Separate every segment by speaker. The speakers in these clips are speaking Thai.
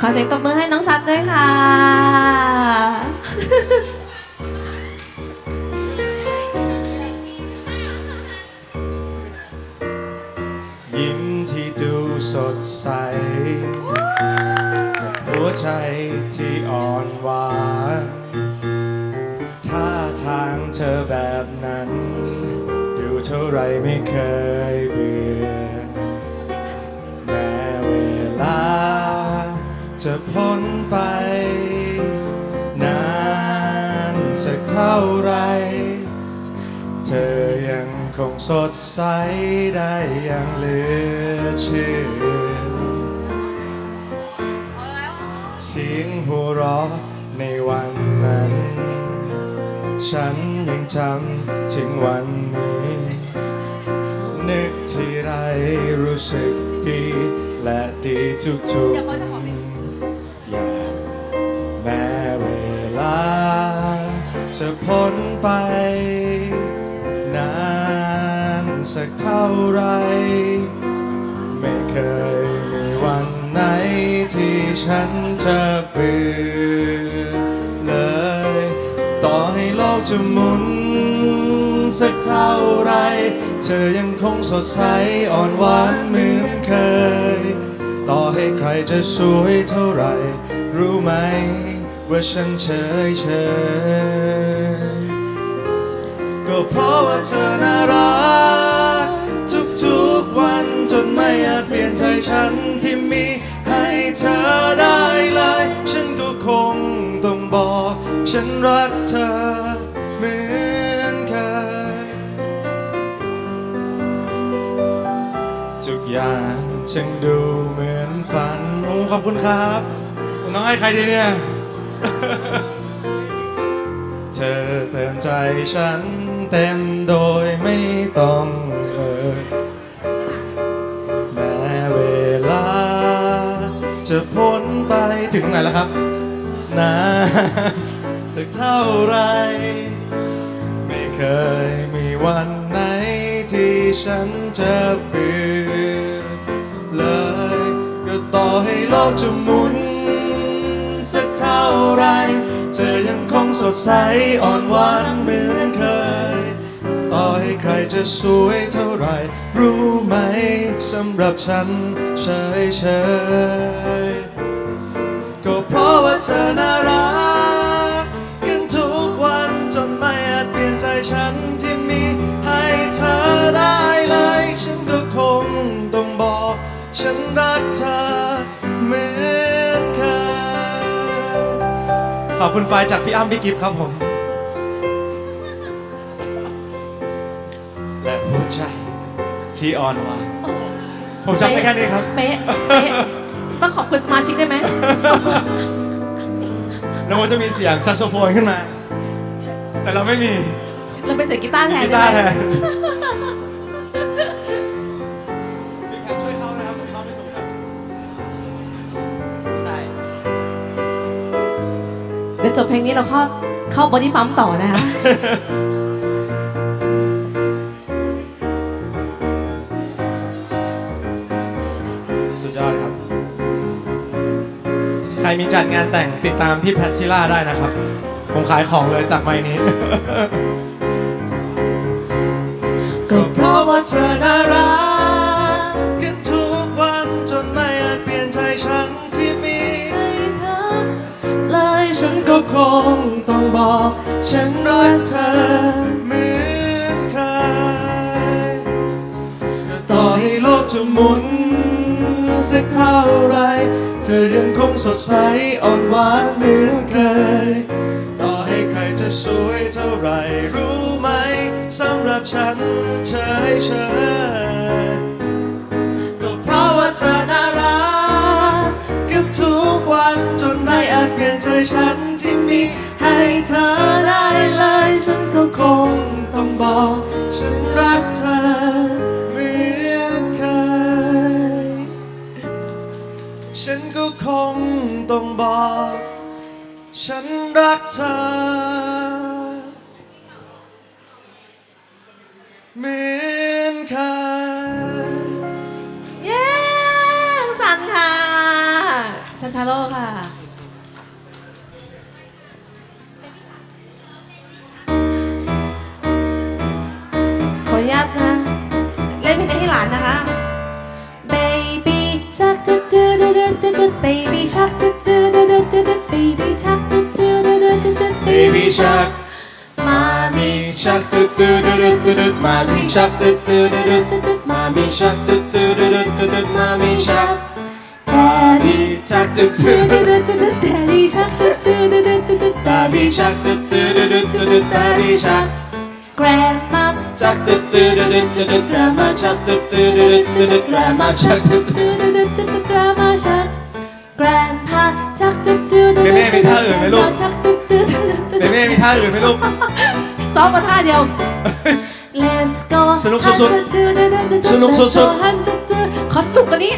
Speaker 1: ขอเสียงตบมือให้น้องซัดด้วยค่ะ
Speaker 2: ยิ้มที่ดูสดใสกับหัวใจที่อ่อนหวานท่าทางเธอแบบนั้น ดูเท่าไรไม่เคยเบื่อ เท่าไร เธอยังคงสดใสได้อย่างเหลือเชื่อ เสียงหัวเราะในวันนั้น ฉันยังจำถึงวันนี้ นึกทีไรรู้สึกดีและดีทุกๆ จะพ้นไป นานสักเท่าไร ไม่เคยมีวันไหนที่ฉันจะเบื่อเลย ต่อให้โลกจะหมุนสักเท่าไร เธอยังคงสดใสอ่อนหวานเหมือนเคย ต่อให้ใครจะสวยเท่าไร รู้ไหม ว่าฉันเฉยเฉยก็เพราะว่าเธอน่ารัก ทุกๆวันจนไม่อาจเปลี่ยนใจฉันที่มีให้เธอได้เลย ฉันก็คงต้องบอก ฉันรักเธอเหมือนเคยทุกอย่างฉันดูเหมือนฝัน โอ้ขอบคุณครับน้องให้ใครดีเนี่ย เธอเติมใจฉันเต็มโดยไม่ต้องเอ่ยแม้เวลา จะพ้นไปถึงไหนแล้วครับนานสักเท่าไร ไม่เคยมีวันไหนที่ฉันจะเบื่อเลย ก็ต่อให้โลกจะหมุน สักเท่าไร เธอยังคงสดใสอ่อนหวานเหมือนเคย ต่อให้ใครจะสวยเท่าไรรู้ไหมสำหรับฉันเฉยเฉยก็เพราะว่าเธอน่ารัก อบคุณไฟล์จากพี่อ้ำพี่กิฟต์ครับผม และหัวใจที่อ่อนหวานผมจำได้แค่นี้ครับ
Speaker 1: เป๊ะเป๊ะต้องขอบคุณสมาชิกได้ไหม
Speaker 2: แล้วมันจะมีเสียงแซกโซโฟนขึ้นมา แต่เราไม่มี
Speaker 1: เราไปเสียกีตาร์แทน
Speaker 2: กี
Speaker 1: ได้
Speaker 2: ตาร์
Speaker 1: ไห
Speaker 2: แท
Speaker 1: ม
Speaker 2: น
Speaker 1: จบเพลงนี้เราเข้าเข้าบอดี้ปั๊มต่อนะคะ
Speaker 2: สุดยอดครับ ใครมีจัดงานแต่งติดตามพี่แพทชิล่าได้นะครับ ผมขายของเลยจากไม้นี้ ก็เพราะว่าเธอน่ารัก ฉันรักเธอเหมือนเคยต่อให้โลกจะหมุนสักเท่าไร เธอยังคงสดใสอ่อนหวานเหมือนเคย ต่อให้ใครจะสวยเท่าไรรู้ไหมสำหรับฉันเฉยเฉยก็เพราะว่าเธอน่ารักกับทุกวันจนไม่อาจเปลี่ยนใจฉันที่มี ให้เธอได้เลยฉันก็คงต้องบอก ฉันรักเธอเหมือนเคย ฉันก็คงต้องบอก ฉันรักเธอเหมือนเคย
Speaker 1: เย้น้องสันค่ะซันทาโร่ค่ะานนะคะ Baby shark จุดจุดจุดจุดจุด Baby shark จุดจุดจุดจุดจุด Baby shark จุดจุดจุดจุดจุด
Speaker 2: Baby shark
Speaker 1: มามี
Speaker 2: shark ตึ๊ดตึ๊ดตึ๊ดตึ๊ดตึ๊ดมามี shark ตึ๊ดตึ๊ดตึ๊ดตึ๊ด
Speaker 1: ตึ๊ดมา
Speaker 2: มามี shark ตึ๊ดตึ๊ดตึ๊ดตึ๊ดตึ๊ดมามี shark
Speaker 1: Daddy
Speaker 2: shark ตึ๊ดตึ๊ด
Speaker 1: Daddy shark จุดจุดจุดจุดจุด
Speaker 2: Baby ชักตึ๊ดตึ๊ดตึ๊ดตึ๊ดตึ๊ดกรามาชักตึ๊ดตึ๊ดตึ๊ดตึ๊ดตึ๊ดกรามาชักตึ๊ดตึ๊ดตึ๊ดตึ๊ดตึ๊ดกรามา
Speaker 3: ชักแกรน
Speaker 1: พา
Speaker 3: ชัก
Speaker 2: ตึ๊ด
Speaker 1: ตึ๊ดตึ๊ด
Speaker 2: เบเบ้มีท่าอื่นไหมลูก
Speaker 1: ชั
Speaker 2: กตึ๊ดตึ๊ดเบเมีท่าอื่นไหมลูก
Speaker 1: ซ้อมมาท่าเดียว Let's go
Speaker 2: สนุกสุดๆสนุกสุดๆ
Speaker 1: อสตูมกัน
Speaker 2: นี้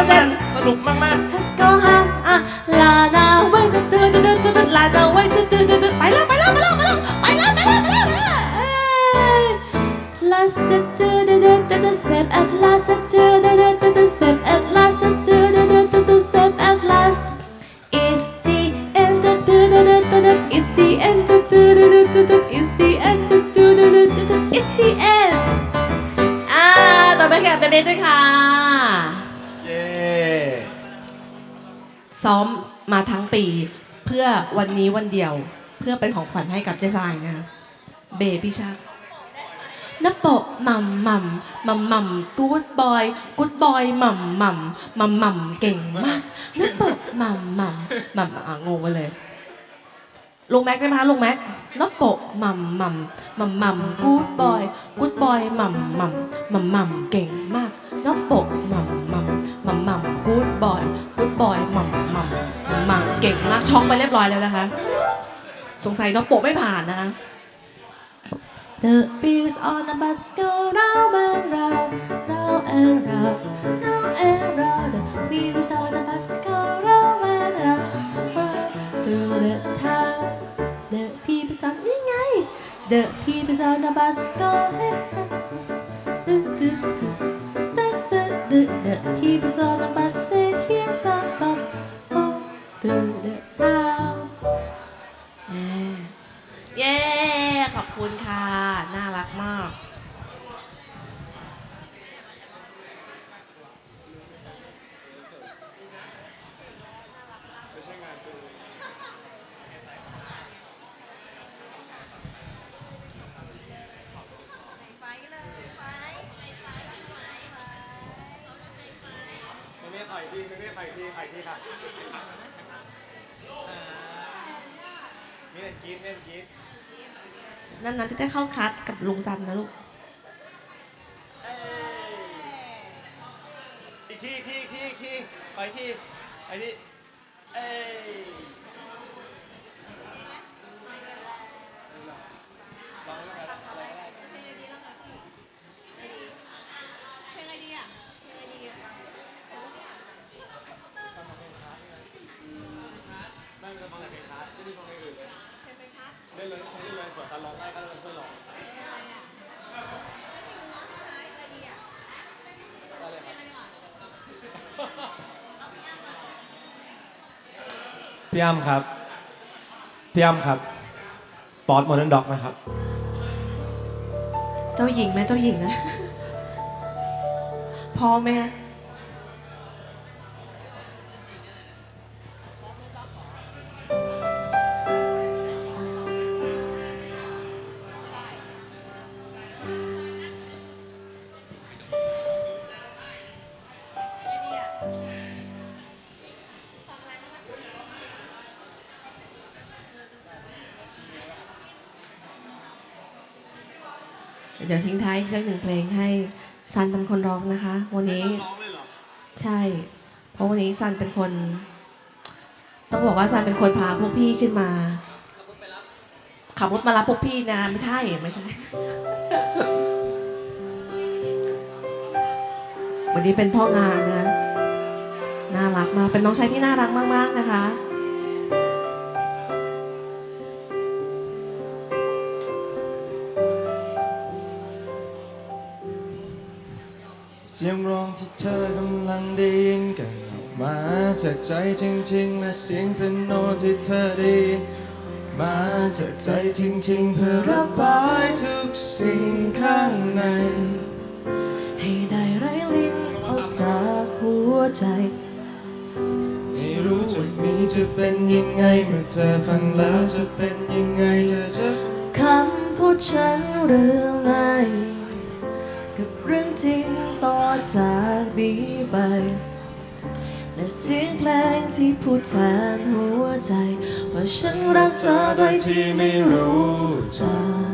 Speaker 1: 50%
Speaker 2: สนุกมากๆ
Speaker 1: Let's go ฮันอะลานาไว้ตึ๊ดตึ๊ดตึ๊ดตึ๊ดลานาไว้ตึ๊ดตึ๊ดตึ๊ดไปแล้ว Last the do the do the the same at last the do the do the the same at last the do the do the the same at last is the end the do the do the the is the end the do the do the the is the end the do the do the the is the end อ่าต่อไปค่ะเบเบ้ด้วยค่ะ
Speaker 2: ๆเย้
Speaker 1: ซ้อมมาทั้งปีเพื่อวันนี้วันเดียวเพื่อเป็นของขวัญให้กับเจสายนะคะเบบี้ชัก นับโปะมัมมัมมัมมัมกู๊ดบอยกู๊ดบอยมัมมัมมัมมัมเก่งมากนับโปะมัมมัมมัมอะงงไปเลย ลงแม็กได้ไหมคะลงแม็กนับโปะมัมมัมมัมมัมกู๊ดบอยกู๊ดบอยมัมมัมมัมมัมเก่งมากนับโปะมัมมัมมัมมัมกู๊ดบอยกู๊ดบอยมัมมัมมัมมัมเก่งมากช็อกไปเรียบร้อยแล้วนะคะ สงสัยน้องโปะไม่ผ่านนะคะ The wheels on the bus go round and round, round and round, round and round. The wheels on the bus go round and round, round through the town. The people on the night, the people on the bus go. Do, do, do. do do do, the people on the bus, say, hear some stop Oh, through the town. อ
Speaker 2: ยทีปล่อยทีค่ะมีเล่นกรีดเล่นกรีด
Speaker 1: นั่นนั้นที่ได้เข้าคัดกับลุงซันนะลูก
Speaker 2: อีกทีอีกทีอีกทีอีกทีขออีกทีไอ้ที่เอ้ย พี่อ้ำครับ พี่อ้ำครับ ปอดโมเดิร์นด็อกนะครับ
Speaker 1: เจ้าหญิงไหมเจ้าหญิงนะ พอไหมคะ เดี๋ยวทิ้งท้ายอีกสักหนึ่งเพลงให้ซันเป็นคนร้องนะคะ วันนี้ใช่ เพราะวันนี้ซันเป็นคน ต้องบอกว่าซันเป็นคนพาพวกพี่ขึ้นมา ขับรถมารับพวกพี่นะไม่ใช่ไม่ใช่ วันนี้เป็นพ่องานนะน่ารักมากเป็นน้องชายที่น่ารักมาก ๆ นะคะ
Speaker 2: จากใจจริงๆและเสียงเป็นโนที่เธอได้ยินมาจากใจจริงๆ เพื่อระบายทุกสิ่งข้างใน
Speaker 3: ให้ได้ไร้ลิ้นออกจากหัวใจ
Speaker 2: ไม่รู้จุดนี้จะเป็นยังไงถ้าเธอฟังแล้วจะเป็นยังไงเธอจะ
Speaker 3: คำพูดฉันหรือไม่ กับเรื่องจริงต่อจากนี้ไป และเสียงเพลงที่พูดแทนหัวใจ ว่าฉันรักเธอโดยที่ไม่รู้จัก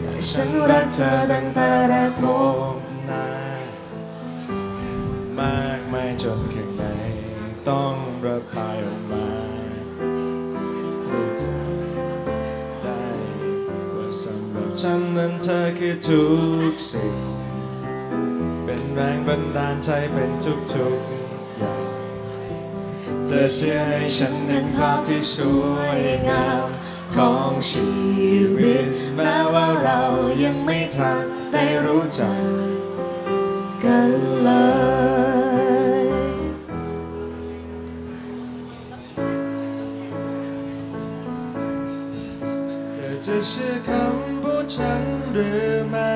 Speaker 3: และฉันรักเธอตั้งแต่แรกพบ
Speaker 2: นามากมายจนข้างในต้องระบายออกมาให้เธอได้ว่าสำหรับฉันนั้นเธอคือทุกสิ่ง เป็นแรงบันดาลใจเป็นทุกๆ เธอเชื่อให้ฉันเห็นภาพที่สวยงามของชีวิต แม้ว่าเรายังไม่ทันได้รู้จัก
Speaker 3: กันเลย
Speaker 2: เธอจะเชื่อคำพูดฉันหรือไม่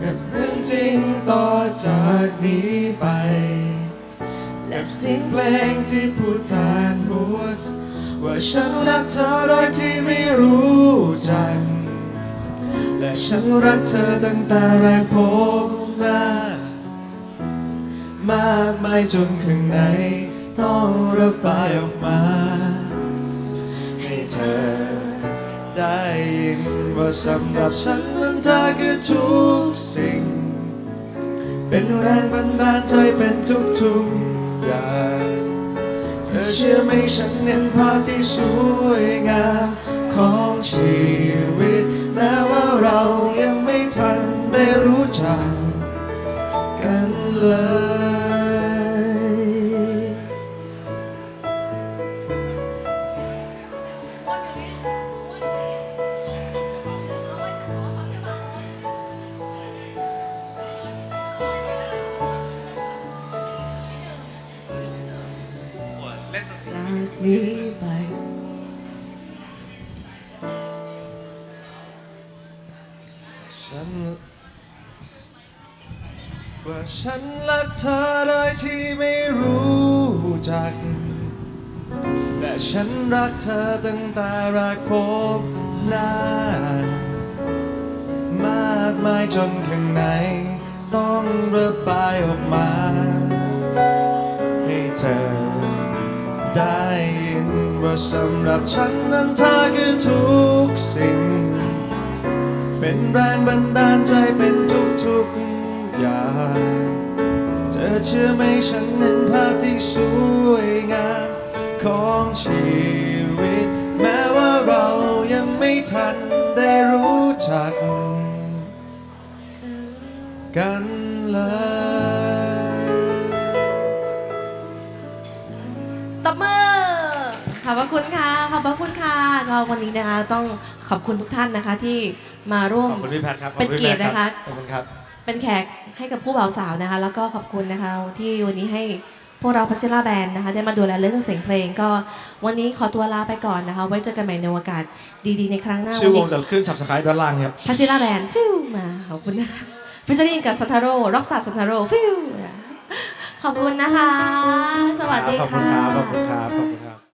Speaker 2: กับเรื่องจริงต่อจากนี้ไป และเสียงเพลงที่พูดแทนหัวใจว่าฉันรักเธอโดยที่ไม่รู้จัก และฉันรักเธอตั้งแต่แรกพบหน้ามากมายจนข้างในต้องระบายออกมา ให้เธอได้ยินว่าสำหรับฉันนั้นเธอคือทุกสิ่ง เป็นแรงบันดาลใจเป็นทุกๆ อย่างเธอเชื่อไหมฉันเน้นภาพที่สวยงามของชีวิต แม้ว่าเรายังไม่ทันได้รู้จักกันเลย
Speaker 3: นี้ไป
Speaker 2: ฉันว่าฉันรักเธอโดยที่ไม่รู้จัก และฉันรักเธอตั้งแต่แรกพบหน้ามากมายจนข้างในต้องระบายออกมา ให้เธอ ได้ยินว่าสำหรับฉันนั้นเธอคือทุกสิ่ง เป็นแรงบันดาลใจเป็นทุกๆอย่างเธอเชื่อไหมฉันเห็นภาพที่สวยงามของชีวิต แม้ว่าเรายังไม่ทันได้รู้จัก กันเลย
Speaker 1: ระคุณค่ะ ขอบพระคุณค่ะก็วันนี้นะคะ ต้องขอบคุณทุกท่านนะคะที่มาร่วม
Speaker 2: ขอบคุณพี่แพทครับ
Speaker 1: เป็นเกียรตินะคะ
Speaker 2: ขอบคุณครับ
Speaker 1: เป็นแขกให้กับผู้บ่าวสาวนะคะ แล้วก็ขอบคุณนะคะที่วันนี้ให้พวกเราพัชราแบนด์นะคะ ได้มาดูแลเรื่องเสียงเพลงก็วันนี้ขอตัวลาไปก่อนนะคะ ไว้เจอกันใหม่ในโอกาสดีๆในครั้งหน้า
Speaker 2: ชื่อว
Speaker 1: นี้
Speaker 2: งจะขึ้นสับสไครต์ด้านล่างครับ
Speaker 1: พัชราแบนด์ฟิวมาขอบคุณนะคะฟิชเชอริงกับซันทาโร่ร็อกซาซันทาโร่ฟิวขอบคุณนะคะ สวัสดี
Speaker 2: ขอบคุ
Speaker 1: ค่ะ
Speaker 2: ณครับ ขอบคุณครับ ขอบคุณครับ